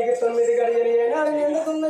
గడికి తొమ్మిది గడియలు ఏనాడు నిండుతున్న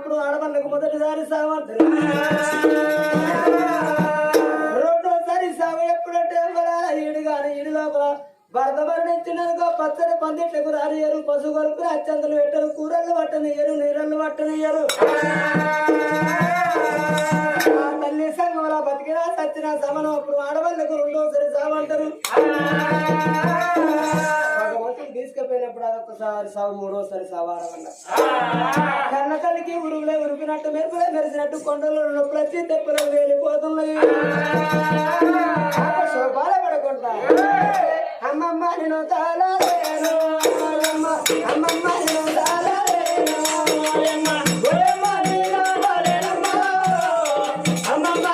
అప్పుడు ఆడవాళ్ళకు మొదటిసారి రెండోసారి సాగు ఎప్పుడంటే ఈడు కానీ ఈడు లోపల భర్త మరణించినందుకో పచ్చని పందిట్లకు రారియరు పశు కొరకు అచ్చంతలు పెట్టరు కూరళ్ళు పట్టనియరు నీరళ్ళు పట్టనియరు తల్లి సంఘంలో బతికినా సచ్చిన సమనం అప్పుడు ఆడవాళ్ళకు రెండోసారి సామంటారు తీసుకుపోయినప్పుడు అదొకసారి సాగు మూడోసారి సావారన్న కన్న తల్లికి ఉరుగులే ఉరిపినట్టు మెరుపులే మెరిసినట్టు కొండలు ప్రతి దెబ్బలు వేలిపోతున్నాయి. శోభాలే పడకుండా. అమ్మమ్మ నేను తాలా అమ్మమ్మ అమ్మమ్మ నేను తాలా అమ్మమ్మ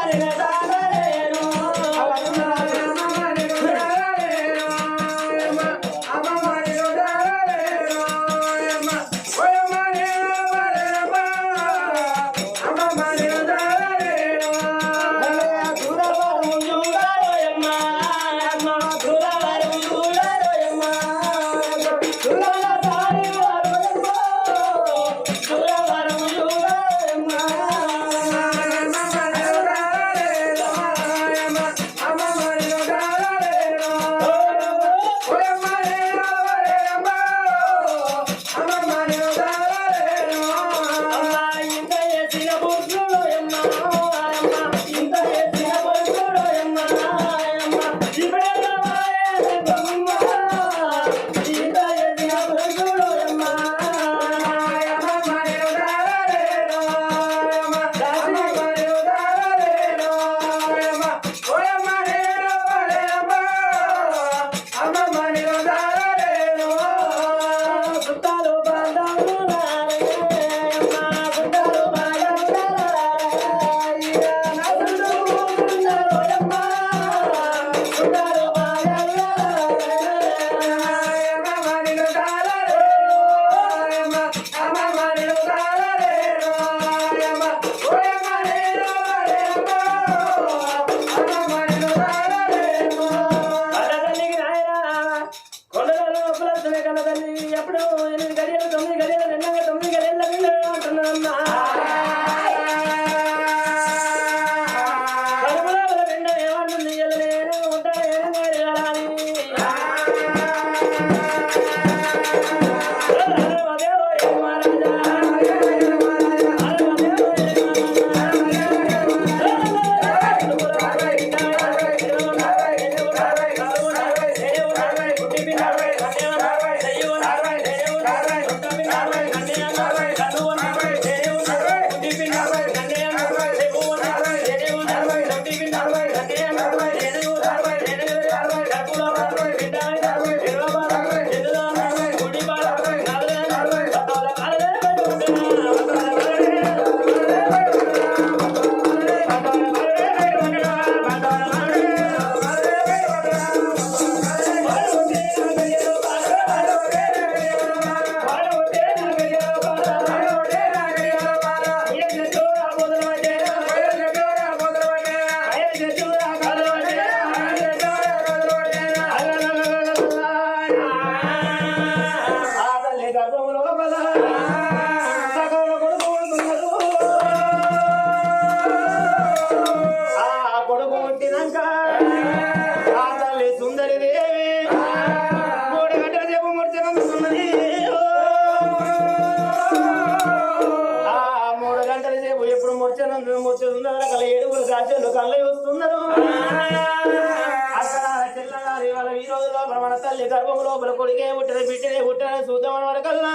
తల్లి గర్భం లోపల కొడుకే పుట్టదు బిడ్డనే పుట్టని చూద్దామని వాడకల్లా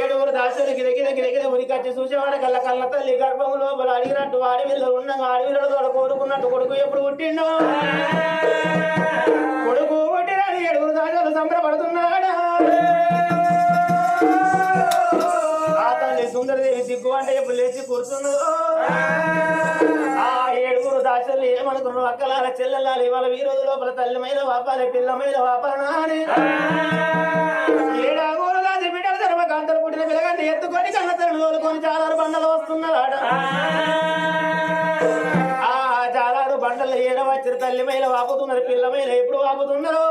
ఏడుగురు దాసులు గిరగిర గిరగిర ఉరికచ్చి చూసేవాడు కళ్ళ కళ్ళ తల్లి గర్భం లోపల అడిగినట్టు అడవిలో ఉన్న అడవిలో తోడ కోరుకున్నట్టు కొడుకు ఎప్పుడు పుట్టిండో. కొడుకు పుట్టినాడు ఏడుగురు దాసులు సంబరపడుతున్నాడా. ఆ తల్లి సుందరదేవి సిగ్గు అంటే ఎప్పుడు లేచి కూర్చున్నదో. ఆ ఏడుగురు అక్కలాల చెల్లెలాలి ఇవాళ ఈ రోజు లోపల తల్లి మీద వాపాలి పిల్ల మీద వాపాలనా అని. ఏడాగోలు బిడ్డల కాంతలు పుట్టిన పిల్లగాన్ని ఎత్తుకొని కన్నతను తోలుకొని చాలారు బండలు వస్తున్నాడు ఆ చాలారు బండలు ఏడవచ్చారు వచ్చిన తల్లి మీద వాపుతున్నారు పిల్ల మీద ఎప్పుడు వాపుతున్నారు?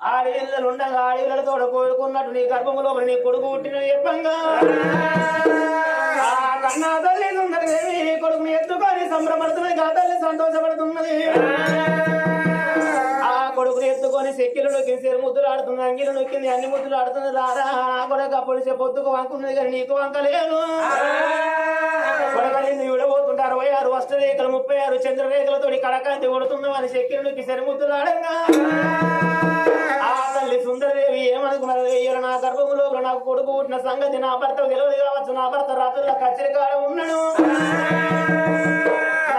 ఆడి ఉండగా ఆడి కోరుకున్నట్టు నీ గర్భములో నీ కొడుకు పుట్టిన చెప్పంగా కన్నా తల్లి సుందరదేవి నీ కొడుకుని ఎత్తుకొని సంభ్రమడుతున్నది కా తల్లి సంతోషపడుతున్నది. ఆ కొడుకుని ఎత్తుకొని సెక్కిలు నొక్కి ముద్దులు ఆడుతుంది అంగిలు నొక్కింది అన్ని ముద్దులు ఆడుతుంది రారా నా కొడుకు అప్పుడు పొద్దుకు వంకున్నది కానీ నీకు వంకలేదు. కొడగలి విడబోతుంటే అరవై ఆరు అష్టరేఖలు ముప్పై ఆరు చంద్రరేఖలతో కడకాంతి కొడుతున్నావు అని నొక్కి సరిముద్దులు ఆడంగా. ఆ తల్లి సుందరదేవి ఏమనుకున్నది? నా గర్భములో నాకు కొడుకు పుట్టిన సంగతి నా భర్త తెలియదు కావచ్చు. నా భర్త రాత్రుల కచ్చరికాడ ఉన్నాను.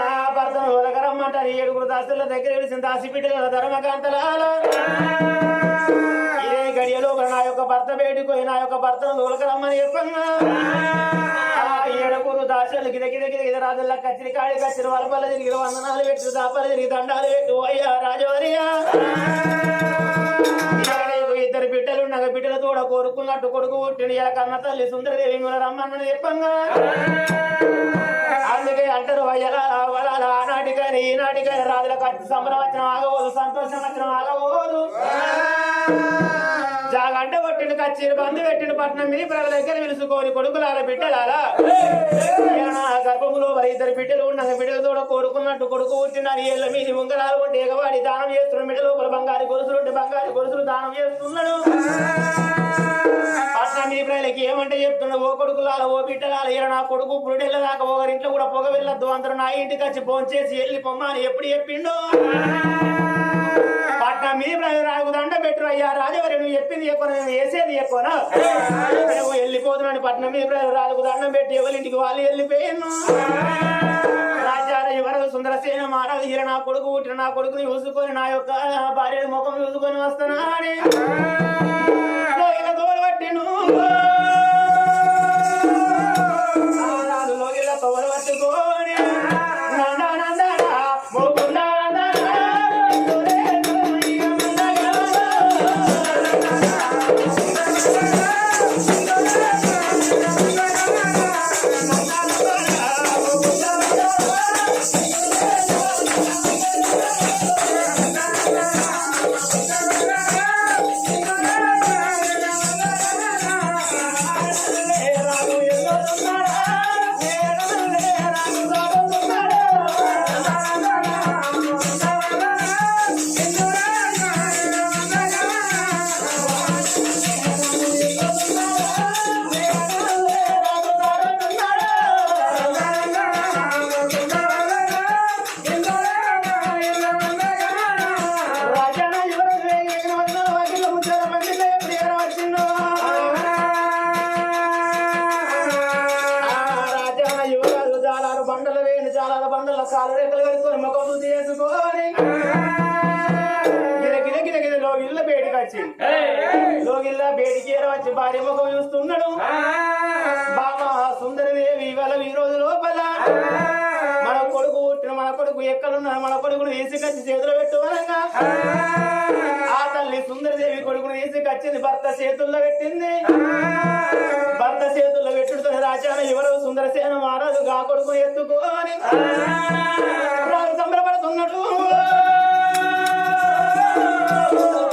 నా భర్తను ఒలగరమ్మంటారు ఏడుగురు దాసుల దగ్గర విడిచిన దాసిపిట్టల ధర్మకాంతలాల. ఇదే గడియలో నా యొక్క భర్త బయటకు నా యొక్క భర్తను ఒలగరమ్మని చెప్పంగా ఆ ఏడుగురు దాసులు గిద గిద గిద గిద రాజుల కచ్చిరి కాడి కచ్చిరి వలపల్ల తిరిగి వందనాలు పెట్టు దాపలు తిరిగి దండాలు పెట్టు అయ్యా రాజవరియా బిడ్డల తోడ కోరుకున్నట్టు కొడుకు పుట్టిన కన్న తల్లి సుందరదేవి కూడా రమ్మన్నది చెప్పంగా. అందుకే అంటారు అయ్యలా వలాల ఆనాటికైనా ఈనాటికైనా రాజుల కచ్చి వచ్చిన ఆగబోదు సంతోషం వచ్చిన ఆగబోదు జాగంట కొట్టిన కచ్చిరి బంధు పెట్టిన పట్నం మీ ప్రజల దగ్గర పిలుచుకొని కొడుకులాల బిడ్డలారా? గర్భములో మరి ఇద్దరు బిడ్డలు ఉండగా బిడ్డలు కూడా కోరుకున్నట్టు కొడుకు పుట్టిన ఏళ్ళ మీది ఉంగరాలు కొట్టి ఎగవాడి దానం చేస్తున్న బిడ్డ లోపల బంగారు గొలుసులు బంగారు గొలుసులు దానం చేస్తున్నాడు. పట్నం మీ ప్రజలకి ఏమంటే చెప్తున్నా ఓ కొడుకులాల ఓ బిడ్డలాల ఇలా నా కొడుకు పురుడెళ్ళ దాకా ఒకరింట్లో కూడా పొగ వెళ్ళొద్దు అందరూ నా ఇంటికి వచ్చి భోంచేసి వెళ్ళి పొమ్మని ఎప్పుడు చెప్పిండు? పట్నం మీ నాకు దండ పెట్టు అయ్యా. రాజవరి నువ్వు చెప్పింది ఎక్కువ నేను వేసేది ఎక్కువనా నువ్వు వెళ్ళిపోతున్నాను పట్నం మీ రాజుకు దండం పెట్టి ఎవరింటికి వాళ్ళు వెళ్ళిపోయాను. రాజాల యువరాజు సుందరసేన మానవ ఈర నా కొడుకు పుట్టిన నా కొడుకుని చూసుకొని నా యొక్క భార్య ముఖం చూసుకొని వస్తున్నా అని లోగిల పట్టిను ఆ తల్లి సుందరదేవి కొడుకును కచ్చింది భర్త చేతుల్లో పెట్టింది. భర్త చేతుల్లో పెట్టుడుతో రాజాన ఎవరు సుందరసేన మహారాజు గా కొడుకు ఎత్తుకొని రాజు సంబరపడుతున్నాడు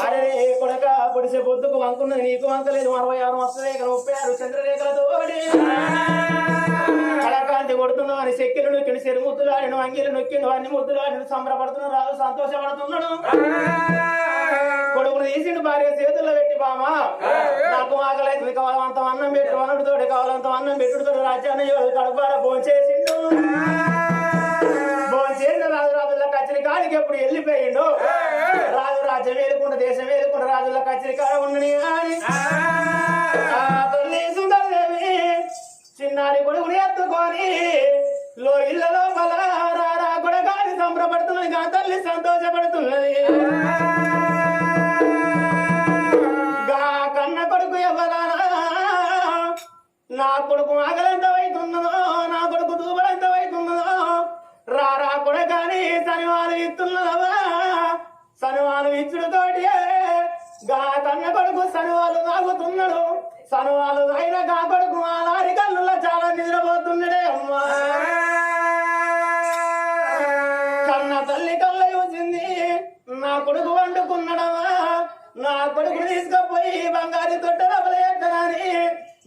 అరే కొడక పొడిసే పొద్దుకు వంకున్నది నీకు వంకలేదు. అరవై ఆరు మస్తరేఖలు ముప్పై ఆరు చంద్రరేఖలతో కళాకాంతి కొడుతున్నావు అని శక్తిని నొక్కిన చెరు ముద్దులాడిను అంగీలు నొక్కిను అన్ని ముద్దులాడిను సంబరపడుతున్నాడు రాదు సంతోషపడుతున్నాడు కొడుకును తీసిండు భార్య చేతుల్లో పెట్టి బామ నాకు ఆకలి కావాలంత అన్నం పెట్టు వనడుతోడు కావాలంత అన్నం పెట్టుడుతోడు రాజ్యాన్ని కడుపార భోంచేసిండు భోంచేసిన రాజు రాజుల కచ్చరి కాడికి ఎప్పుడు వెళ్ళిపోయిండు? రాజు రాజ్యం వేలుకుంటే దేశం వేలుకుంటే రాజుల కచ్చరి కాడ ఉండని కానీ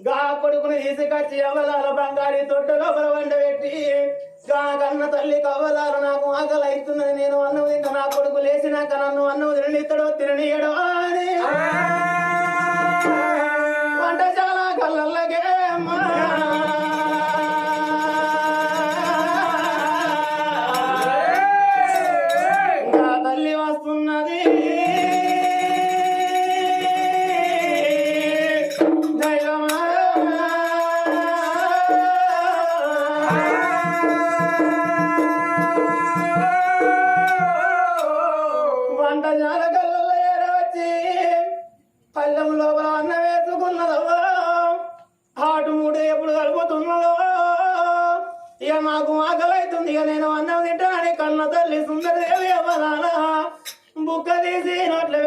గా కొడుకును తీసుకొచ్చి అవలాల బంగారి తొట్టులో బలవండ పెట్టి గా కన్న తల్లి కవలాలు నాకు ఆకలి అవుతున్నది నేను అన్నం తింటా నా కొడుకు లేచినాక నన్ను అన్నం తిననిస్తాడో తిననీయడో అని. వంటశాల కళ్ళకే మాకు ఆకలైతుంది ఇక నేను అన్నం తింటానే కళ్ళ తల్లి సుందరదేవి అవదానా బుక్క తీసి నోట్లో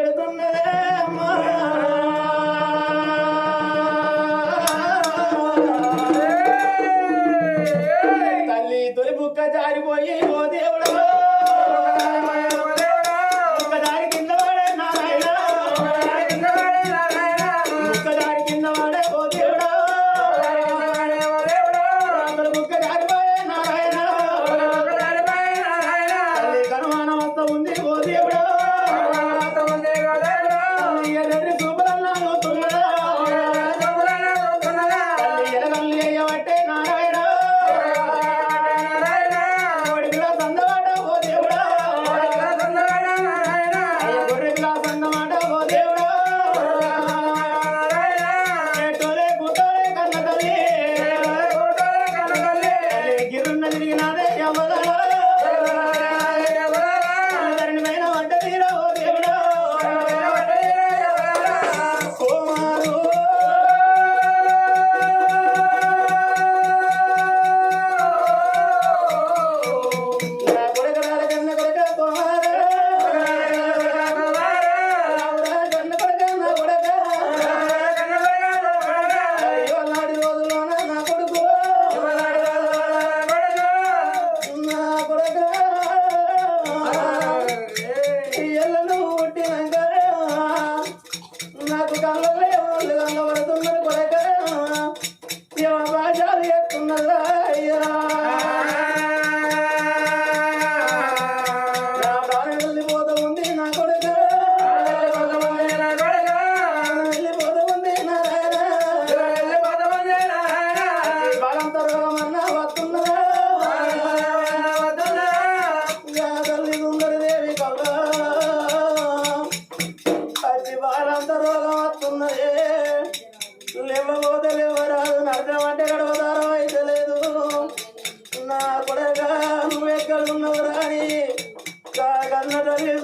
ఉన్నావు రాని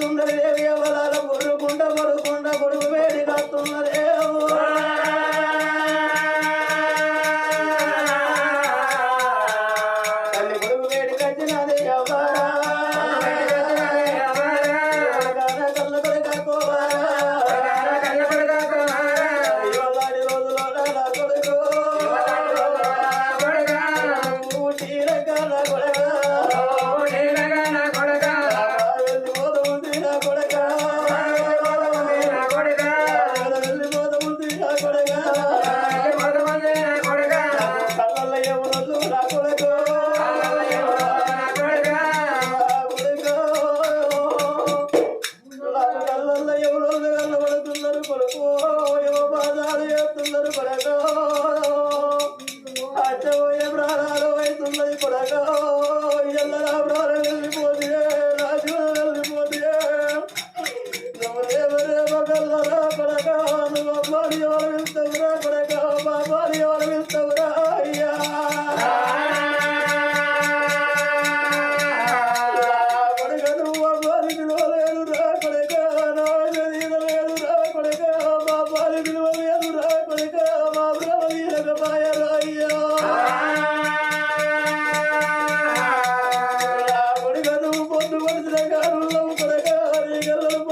సుందరి దేవి అవలాల బొరుకుండ బొరుకుండ కొడుకు వేడి కాస్తున్నదే.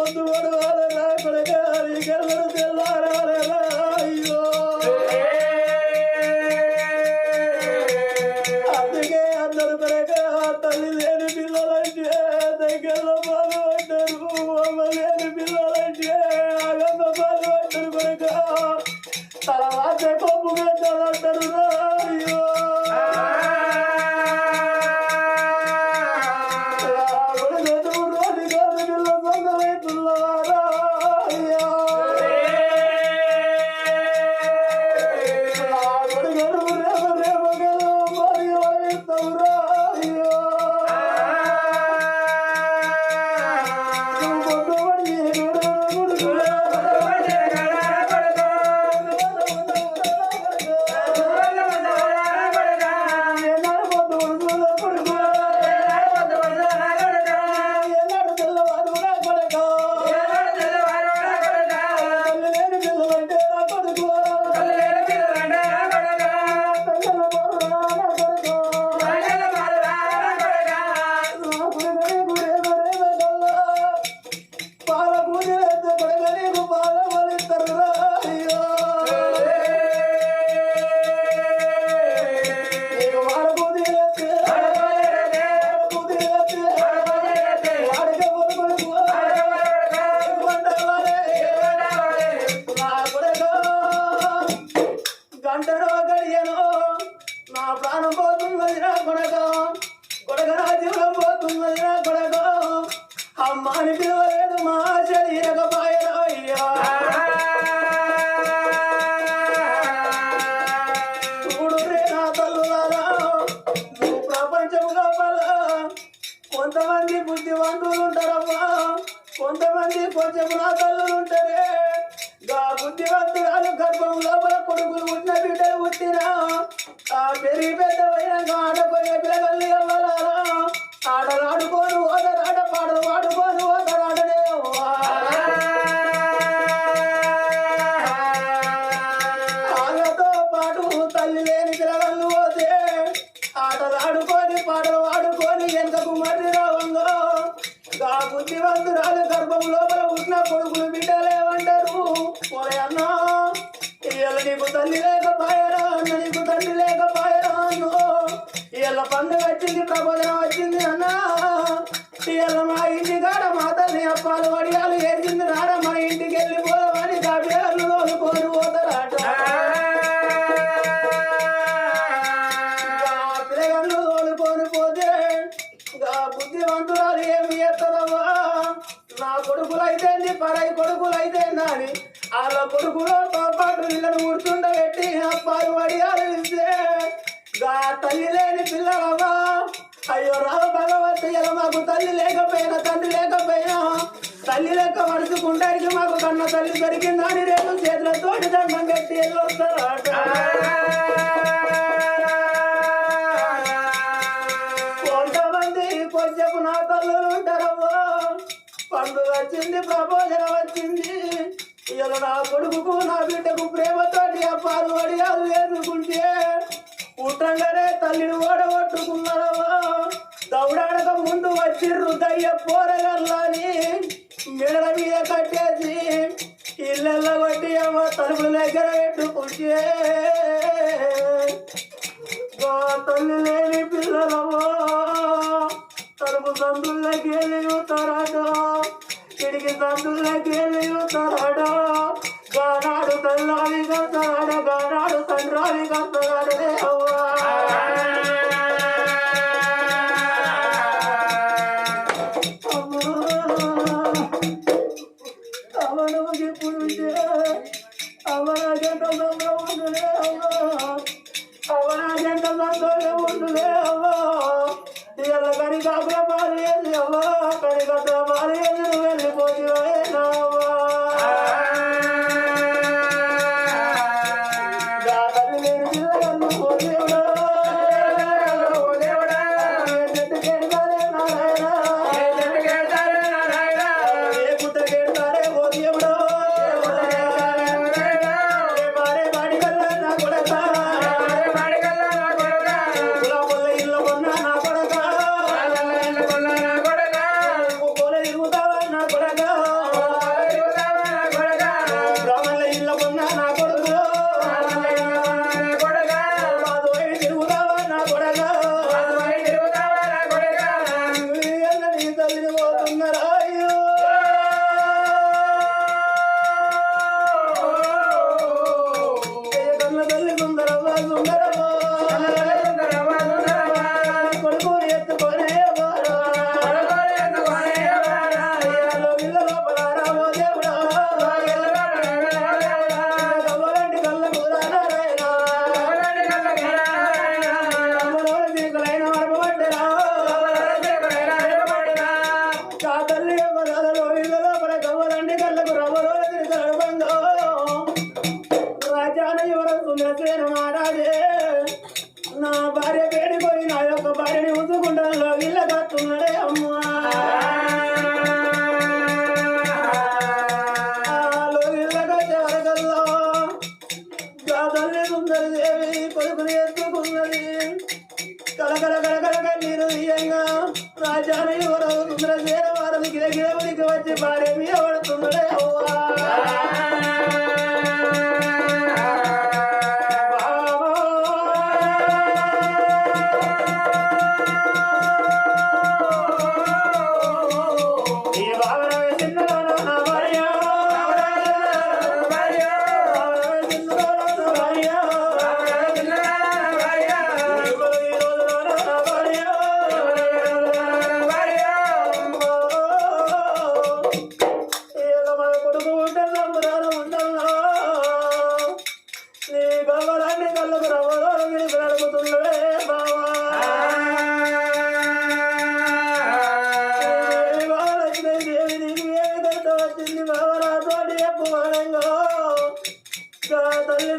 Honduras. అంటారో గడియను నా ప్రాణం పోతున్నది నా కొనక. శక్తివంతురాలు గర్భంలో ఆ తల్లి లేని పిల్లలవా అయ్యో రావు భగవంతు ఇలా మాకు తల్లి లేకపోయినా తండ్రి లేకపోయినా. తల్లి లెక్క పడుచుకుంటానికి మాకు కన్న తల్లి దొరికిందని రేపు చేతులతో దండం కట్టి వెళ్ళొస్తారట కొంతమంది కొంచెపు నా తల్లులు ఉంటారమ్మో పండుగ వచ్చింది ప్రపోజన వచ్చింది. ఇలా నా కొడుకు నా బిడ్డకు ప్రేమతోటి అప్పారు వడియాలు ఎదుర్కొంటే పుట్టంగానే తల్లిని ఓడగొట్టుకున్నారవా దౌడాడక ముందు వచ్చి దయ్య పోరగల్లని మెడ మీద కట్టేసి ఇళ్ళల్లో కొట్టి అమ్మ తలుపుల దగ్గర పెట్టుకుంటే తల్లి లేని పిల్లలవో తలుపు సందుల్లోకి వెళ్ళి తరట ఇడికి సందుల్లోకి వెళ్ళి తరట గానాడు తల్లాలి కడతాడ గానాడు తండ్రాలి కడతాడే ఇంటికి వచ్చి భార్య మీద పడుతున్నాడే అవ్వా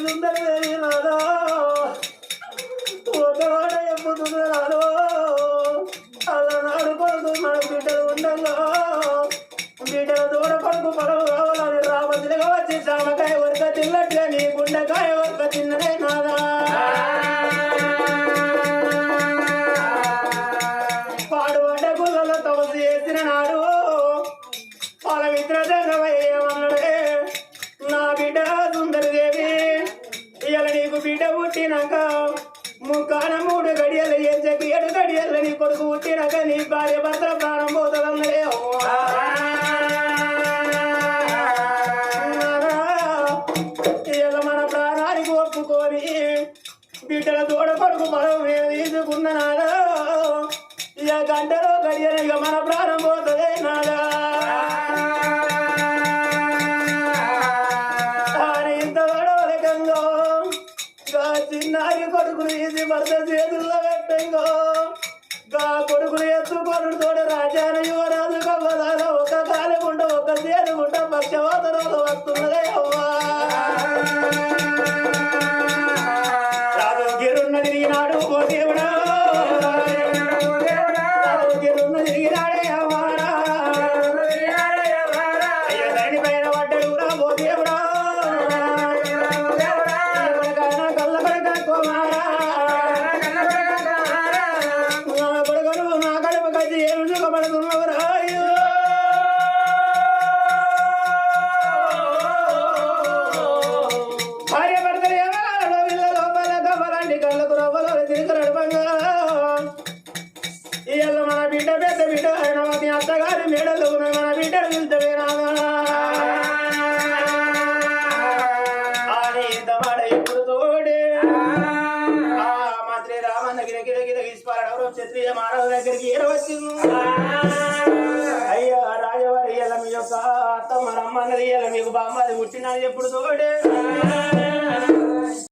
ఉండవేరాడో ఒకవాడ ఎప్పుతున్నాడో అలనాడు కొడుకు మన బిడ్డలు ఉండలో బిడ్డల దూడ కొడుకు పొలం రావాలని రామతిగా వచ్చి సామకాయ వరక తిల్లట్లే నీ గుండెకాయ బిడ్డల తోడ పడుకు మనం తీసుకున్న ఇక గంటలో గడియన ఇక మన ప్రారంభం